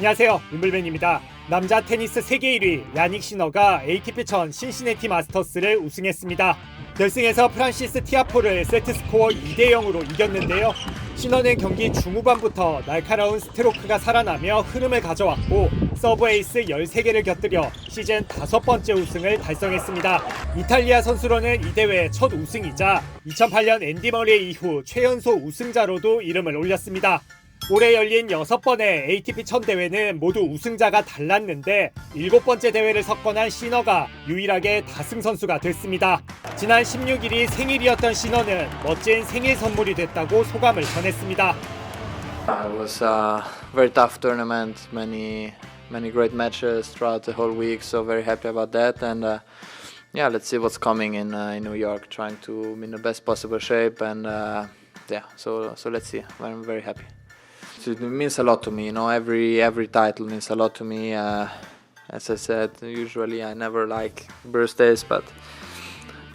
안녕하세요. 윈블벤입니다. 남자 테니스 세계 1위 야닉 시너가 ATP 1000 신시내티 마스터스를 우승했습니다. 결승에서 프란시스 티아포를 세트 스코어 2대 0으로 이겼는데요. 신너는 경기 중후반부터 날카로운 스트로크가 살아나며 흐름을 가져왔고 서브 에이스 13개를 곁들여 시즌 다섯 번째 우승을 달성했습니다. 이탈리아 선수로는 이 대회 첫 우승이자 2008년 앤디 머리 이후 최연소 우승자로도 이름을 올렸습니다. 올해 열린 여섯 번의 ATP 1000 대회는 모두 우승자가 달랐는데 일곱 번째 대회를 석권한 시너가 유일하게 다승 선수가 됐습니다. 지난 16일이 생일이었던 시너는 멋진 생일 선물이 됐다고 소감을 전했습니다. It was a very tough tournament, many many great matches throughout the whole week. So very happy about that, and uh, yeah, let's see what's coming in uh, in New York. Trying to be in the best possible shape, and uh, yeah, so so let's see. I'm very happy. It means a lot to me, you know. Every every title means a lot to me. Uh, as I said, usually I never like birthdays, but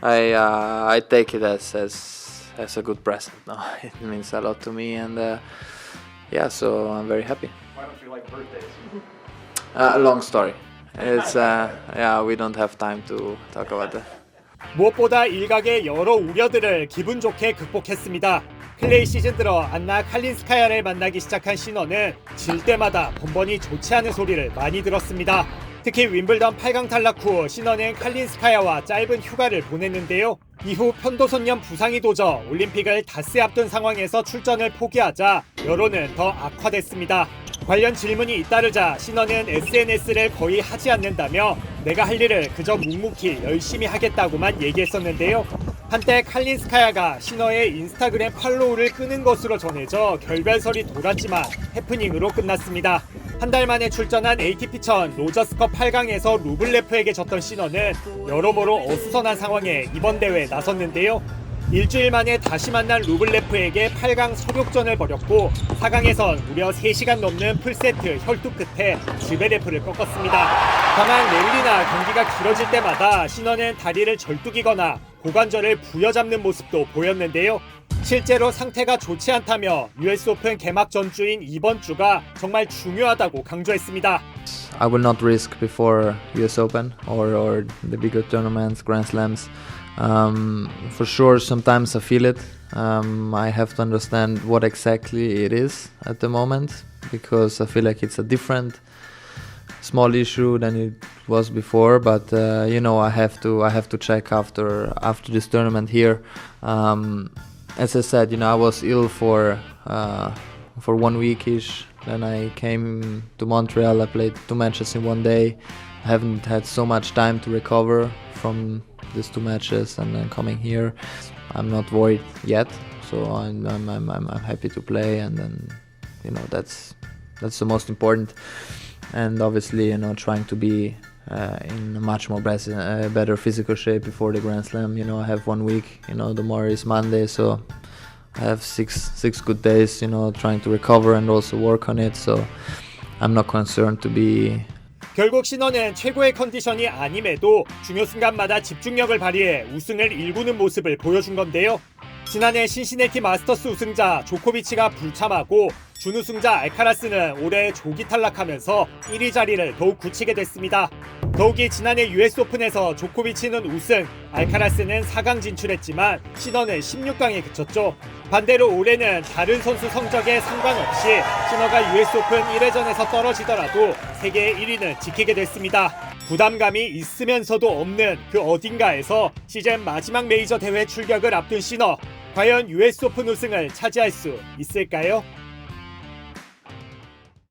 I uh, I take it as as as a good present. No, it means a lot to me, and. Uh, yeah, so I'm very happy. Why don't you like birthdays? Uh, long story. It's uh, yeah, we don't have time to talk about that. 무엇보다 일각의 여러 우려들을 기분 좋게 극복했습니다. 클레이 시즌 들어 안나 칼린스카야를 만나기 시작한 신어는 질 때마다 번번이 좋지 않은 소리를 많이 들었습니다. 특히 윈블던 8강 탈락 후 신어는 칼린스카야와 짧은 휴가를 보냈는데요. 이후 편도선염 부상이 도져 올림픽을 닷새 앞둔 상황에서 출전을 포기하자 여론은 더 악화됐습니다. 관련 질문이 잇따르자 신원은 SNS를 거의 하지 않는다며 내가 할 일을 그저 묵묵히 열심히 하겠다고만 얘기했었는데요. 한때 칼린스카야가 신어의 인스타그램 팔로우를 끄는 것으로 전해져 결별설이 돌았지만 해프닝으로 끝났습니다. 한 달 만에 출전한 ATP 1000 로저스컵 8강에서 루블레프에게 졌던 신어는 여러모로 어수선한 상황에 이번 대회에 나섰는데요. 일주일 만에 다시 만난 루블레프에게 8강 서력전을 벌였고 4강에선 무려 3시간 넘는 풀세트 혈투 끝에 지베레프를 꺾었습니다. 다만 랠리나 경기가 길어질 때마다 신원은 다리를 절뚝이거나 고관절을 부여잡는 모습도 보였는데요. 실제로 상태가 좋지 않다며 US 오픈 개막 전주인 이번 주가 정말 중요하다고 강조했습니다. I will not risk before US Open or, or the bigger tournaments, Grand Slams. Um, for sure, sometimes I feel it. Um, I have to understand what exactly it is at the moment because I feel like it's a different small issue than it was before. But uh, you know, I have to I have to check after after this tournament here. Um, as I said, you know, I was ill for uh, for one week ish. Then I came to Montreal. I played two matches in one day. I haven't had so much time to recover from these two matches, and then coming here, I'm not worried yet. So I'm I'm, I'm, I'm happy to play, and then you know that's that's the most important. And obviously, you know, trying to be uh, in a much more best, uh, better physical shape before the Grand Slam. You know, I have one week. You know, tomorrow is Monday, so I have six six good days. You know, trying to recover and also work on it. So I'm not concerned to be 결국 신원은 최고의 컨디션이 아님에도 중요 순간마다 집중력을 발휘해 우승을 일구는 모습을 보여준 건데요. 지난해 신시내티 마스터스 우승자 조코비치가 불참하고 준우승자 알카라스는 올해 조기 탈락하면서 1위 자리를 더욱 굳히게 됐습니다. 더욱이 지난해 US 오픈에서 조코비치는 우승, 알카라스는 4강 진출했지만 신원은 16강에 그쳤죠. 반대로 올해는 다른 선수 성적에 상관없이 신어가 US 오픈 1회전에서 떨어지더라도 세계 1위는 지키게 됐습니다. 부담감이 있으면서도 없는 그 어딘가에서 시즌 마지막 메이저 대회 출격을 앞둔 신어 과연 US 오픈 우승을 차지할 수 있을까요?